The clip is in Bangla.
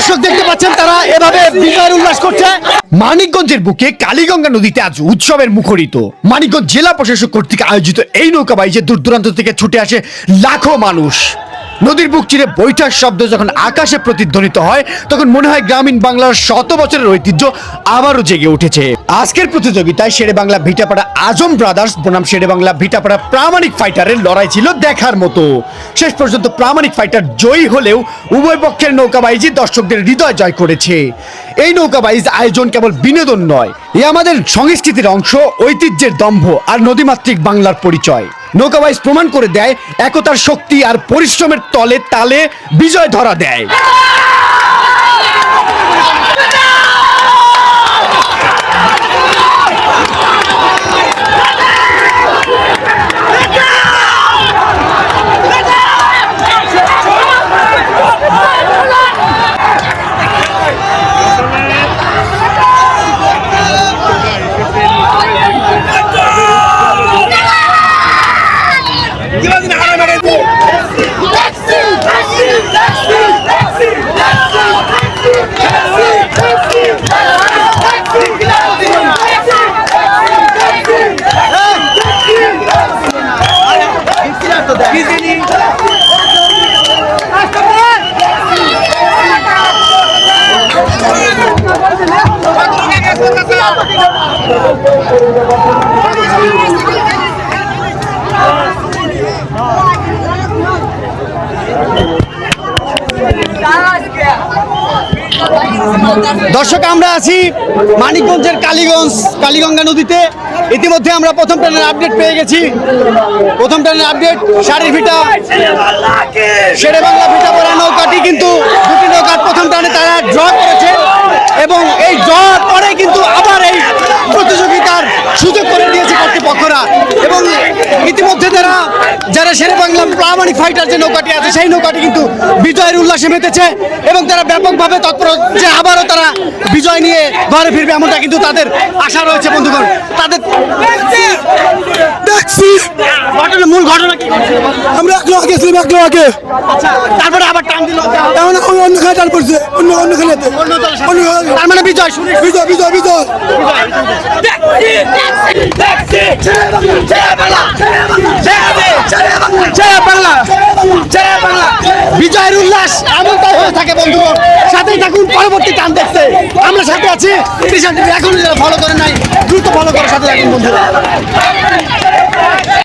দর্শক দেখতে পাচ্ছেন তারা, এভাবে বিজয়ের উল্লাস করছে। মানিকগঞ্জের বুকে কালীগঙ্গা নদীতে আজ উৎসবের মুখরিত। মানিকগঞ্জ জেলা প্রশাসক কর্তৃক আয়োজিত এই নৌকা বাইজে দূর দূরান্ত থেকে ছুটে আসে লাখো মানুষ। নদীর বুক চিরে বৈঠার শব্দ যখন আকাশে প্রতিধ্বনিত হয়, তখন মনে হয় গ্রামীণ বাংলার শত বছরের ঐতিহ্য আবারও জেগে উঠেছে। আজকের প্রতিযোগিতায় শেরে বাংলা, ভিটাপাড়া আজম ব্রাদার্স বনাম শেরে বাংলা, ভিটাপাড়া প্রামাণিক ফাইটারের লড়াই ছিল দেখার মতো। শেষ পর্যন্ত প্রামাণিক ফাইটার জয়ী হলেও উভয় পক্ষের নৌকাবাইজি দর্শকদের হৃদয় জয় করেছে। এই নৌকাবাইজ আয়োজন কেবল বিনোদন নয়, এ আমাদের সংস্কৃতির অংশ, ঐতিহ্যের দম্ভ আর নদীমাতৃক বাংলার পরিচয়। নৌকাবাইজ প্রমাণ করে দেয় একতার শক্তি আর পরিশ্রমের তলে তালে বিজয় ধরা দেয়। দর্শক, আমরা আছি মানিকগঞ্জের কালীগঞ্জ, কালীগঙ্গা নদীতে। ইতিমধ্যে আমরা প্রথম ট্রেনের আপডেট পেয়ে গেছি। প্রথম ট্রেনের আপডেট শাড়ির ভিটা শেরে বাংলা ভিটা পড়া নৌকাটি কিন্তু দুটি নৌকার প্রথম টানে তারা ড্র করেছে এবং এই ড্র পরে কিন্তু আবার এই প্রতিযোগিতার সুযোগ করে দিয়েছে কর্তৃপক্ষরা এবং ইতিমধ্যে তারা যারা শেরে বাংলা প্রামাণিক ফাইটার যে নৌকাটি আছে সেই নৌকাটি কিন্তু বিজয়ের উল্লাসে মেতেছে এবং তারা ব্যাপকভাবে তৎপর যে আবারও তারা বিজয় নিয়ে ঘরে ফিরবে এমনটা কিন্তু তাদের আশা রয়েছে বন্ধুগণ। তাদের ঘটনা মূল ঘটনা কি? আমরা আগে আচ্ছা তারপরে আবার টান দিল। অন্য খেলা টান পড়ছে অন্য অন্য খেলাতে। তার মানে বিজয় বিজয় বিজয় জয় বাংলা জয় বাংলা বিজয়ের উল্লাস এমনটাই হয়ে থাকে বন্ধু সাথেই থাকুন, পরবর্তী টান দেখতে। আমরা সাথে আছি এখন ফলো করে নাই, দ্রুত ফলো করে সাথে থাকুন, বন্ধুরা।